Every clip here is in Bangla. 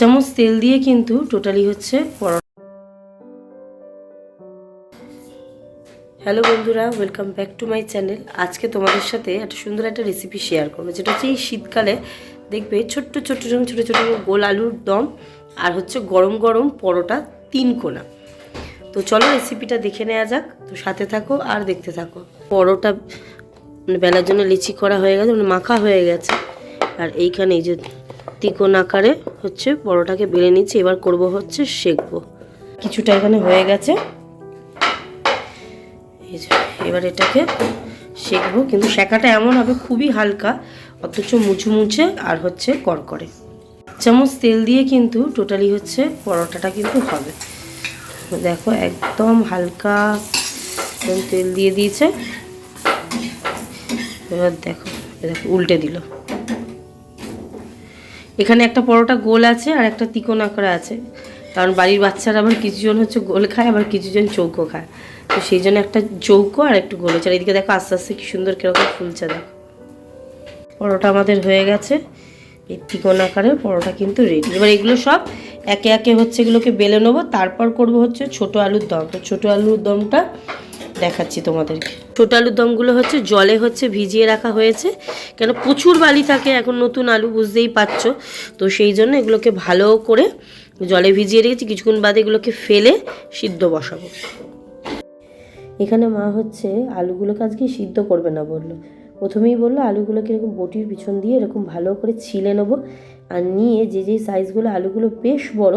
চামচ তেল দিয়ে কিন্তু টোটালি হচ্ছে পরোটা হ্যালো বন্ধুরা welcome back to my channel আজকে তোমাদের সাথে একটা সুন্দর একটা রেসিপি শেয়ার করব। যেটা হচ্ছে এই শীতকালে দেখবে ছোট্ট ছোট্ট ছোটো ছোটো ছোটো গোল আলুর দম আর হচ্ছে গরম গরম পরোটা তিন কোনা। তো চলো রেসিপিটা দেখে নেওয়া যাক। তো সাথে থাকো আর দেখতে থাকো। পরোটা মানে বেলার জন্য লিচি করা হয়ে গেছে মানে মাখা হয়ে গেছে। আর এইখানে এই যে তিকোন আকারে হচ্ছে পরোটাকে বেলে নিচ্ছি, এবার করব হচ্ছে সেকবো। কিছুটা এখানে হয়ে গেছে। এবার এটাকে সেকবো, কিন্তু শেখাটা এমন হবে খুবই হালকা, অথচ মুচে আর হচ্ছে করকরে। চামচ তেল দিয়ে কিন্তু টোটালি হচ্ছে পরোটাটা কিন্তু হবে। দেখো, একদম হালকা তেল দিয়ে দিয়েছে। এবার দেখো দেখো, উল্টে দিল। এখানে একটা পরোটা গোল আছে আর একটা তিকোন আকারে আছে। কারণ বাড়ির বাচ্চারা আবার কিছুজন হচ্ছে গোল খায়, আবার কিছুজন চৌকো খায়। তো সেই জন্য একটা চৌকো আর একটু গোল। আর এদিকে দেখো আস্তে আস্তে কি সুন্দর কীরকম ফুলছে, দেখো। পরোটা আমাদের হয়ে গেছে। এই তিকোন আকারের পরোটা কিন্তু রেডি এবার এগুলো সব একে একে হচ্ছে এগুলোকে বেলে নেব। তারপর করব হচ্ছে ছোট আলুর দম। তো ছোটো আলুর দমটা দেখাচ্ছি তোমাদেরকে। ছোটো আলুর দমগুলো হচ্ছে জলে হচ্ছে ভিজিয়ে রাখা হয়েছে। কেন প্রচুর বালি থাকে, এখন নতুন আলু বুঝতেই পারছ। তো সেই জন্য এগুলোকে ভালো করে জলে ভিজিয়ে রেখেছি, কিছুক্ষণ বাদে এগুলোকে ফেলে সিদ্ধ বসাবো। এখানে মা হচ্ছে আলুগুলোকে আজকে সিদ্ধ করবে না বলল। প্রথমেই বলল আলুগুলোকে এরকম বটির পিছন দিয়ে এরকম ভালো করে ছিলে নেব আর নিয়ে যে যে সাইজগুলো আলুগুলো বেশ বড়,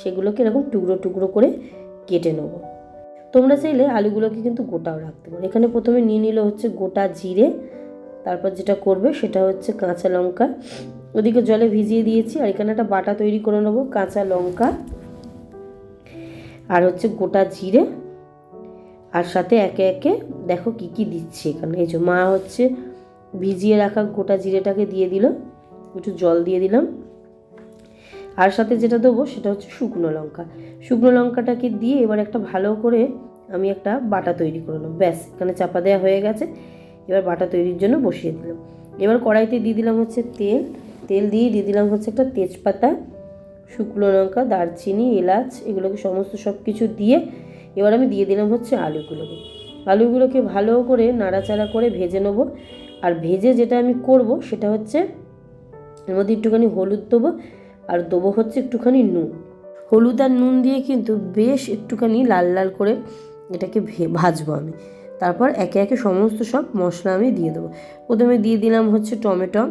সেগুলোকে এরকম টুকরো টুকরো করে কেটে নেব। তোমরা চাইলে আলুগুলোকে কিন্তু গোটাও রাখতে পারো। এখানে প্রথমে নিয়ে নিল হচ্ছে গোটা জিরে, তারপর যেটা করবে সেটা হচ্ছে কাঁচা লঙ্কা। ওদিকে জলে ভিজিয়ে দিয়েছি, আর এখানে একটা বাটা তৈরি করে নেব, কাঁচা লঙ্কা, আর হচ্ছে গোটা জিরে। আর সাথে একে একে দেখো কি কি দিচ্ছে এখানে। এই যে মা হচ্ছে ভিজিয়ে রাখা গোটা জিরেটাকে দিয়ে দিল, একটু জল দিয়ে দিলাম। আর সাথে যেটা দেবো সেটা হচ্ছে শুকনো লঙ্কা। শুকনো লঙ্কাটাকে দিয়ে এবার একটা ভালো করে আমি একটা বাটা তৈরি করে নেব। ব্যাস, এখানে চাপা দেওয়া হয়ে গেছে। এবার বাটা তৈরির জন্য বসিয়ে দিলাম। এবার কড়াইতে দিয়ে দিলাম হচ্ছে তেল। তেল দিয়ে দিয়ে দিলাম হচ্ছে একটা তেজপাতা, শুকনো লঙ্কা, দারচিনি, এলাচ, এগুলোকে সমস্ত সব কিছু দিয়ে এবার আমি দিয়ে দিলাম হচ্ছে আলুগুলোকে। আলুগুলোকে ভালো করে নাড়াচাড়া করে ভেজে নেব। আর ভেজে যেটা আমি করব সেটা হচ্ছে এর মধ্যে একটুখানি হলুদ দেবো। আর দেবো হচ্ছে একটুখানি নুন। হলুদ আর নুন দিয়ে কিন্তু বেশ একটুখানি লাল লাল করে এটাকে ভাজবো আমি। তারপর একে একে সমস্ত সব মশলা আমি দিয়ে দেবো। প্রথমে দিয়ে দিলাম হচ্ছে টমেটো।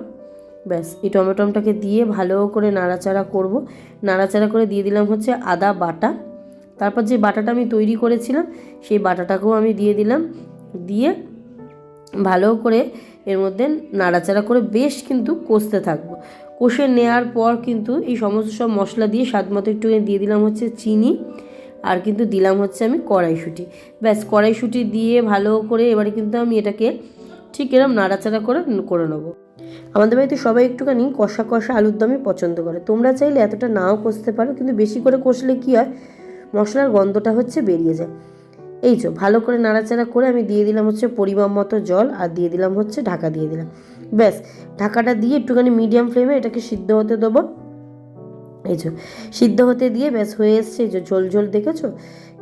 ব্যাস, এই টমেটোটাকে দিয়ে ভালো করে নাড়াচাড়া করব। নাড়াচাড়া করে দিয়ে দিলাম হচ্ছে আদা বাটা। তারপর যে বাটাটা আমি তৈরি করেছিলাম, সেই বাটাটাকেও আমি দিয়ে দিলাম। দিয়ে ভালো করে এর মধ্যে নাড়াচাড়া করে বেশ কিন্তু কষতে থাকব। কষে নেওয়ার পর কিন্তু এই সমস্ত সব মশলা দিয়ে স্বাদ মতো একটু দিয়ে দিলাম হচ্ছে চিনি, আর কিন্তু দিলাম হচ্ছে আমি কড়াইশুঁটি। ব্যাস, কড়াইশুঁটি দিয়ে ভালো করে এবারে কিন্তু আমি এটাকে ঠিক এরম নাড়াচাড়া করে করে নেব। আমাদের বাড়িতে সবাই একটুখানি কষা কষা আলুর দমই পছন্দ করে। তোমরা চাইলে এতটা নাও কষতে পারো, কিন্তু বেশি করে কষলে কী হয়? মশলার গন্ধটা হচ্ছে বেরিয়ে যায়। এই যে, ভালো করে নাড়াচাড়া করে আমি দিয়ে দিলাম হচ্ছে পরিমাণ মতো জল, আর দিয়ে দিলাম হচ্ছে ঢাকা দিয়ে দিলাম। ব্যাস, ঢাকাটা দিয়ে একটুখানি মিডিয়াম ফ্লেমে এটাকে সিদ্ধ হতে দেবো। এই যে, সিদ্ধ হতে দিয়ে ব্যাস হয়ে এসছে, এই যে ঝোল ঝোল দেখেছ?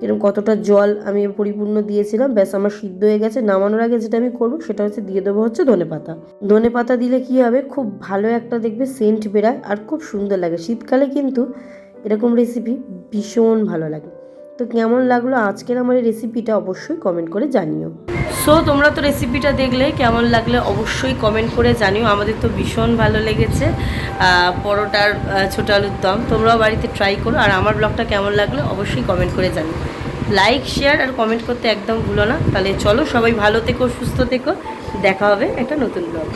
এরকম কতটা জল আমি পরিপূর্ণ দিয়েছিলাম, ব্যাস আমার সিদ্ধ হয়ে গেছে। নামানোর আগে যেটা আমি করব সেটা হচ্ছে দিয়ে দেবো হচ্ছে ধনে পাতা। ধনে পাতা দিলে কি হবে? খুব ভালো একটা দেখবে সেন্ট বেরায় আর খুব সুন্দর লাগে। শীতকালে কিন্তু এরকম রেসিপি ভীষণ ভালো লাগে। তো কেমন লাগল আজকের আমার এই রেসিপিটা অবশ্যই কমেন্ট করে জানিও। সো তোমরা তো রেসিপিটা দেখলে, কেমন লাগলে অবশ্যই কমেন্ট করে জানিও। আমাদের তো ভীষণ ভালো লেগেছে। পরোটার ছোট আলুর দম। তোমরাও বাড়িতে ট্রাই করো। আর আমার ব্লগটা কেমন লাগলে অবশ্যই কমেন্ট করে জানিও। লাইক শেয়ার আর কমেন্ট করতে একদম ভুলো না। তাহলে চলো সবাই ভালো থেকো, সুস্থ থেকো। দেখা হবে একটা নতুন ব্লগ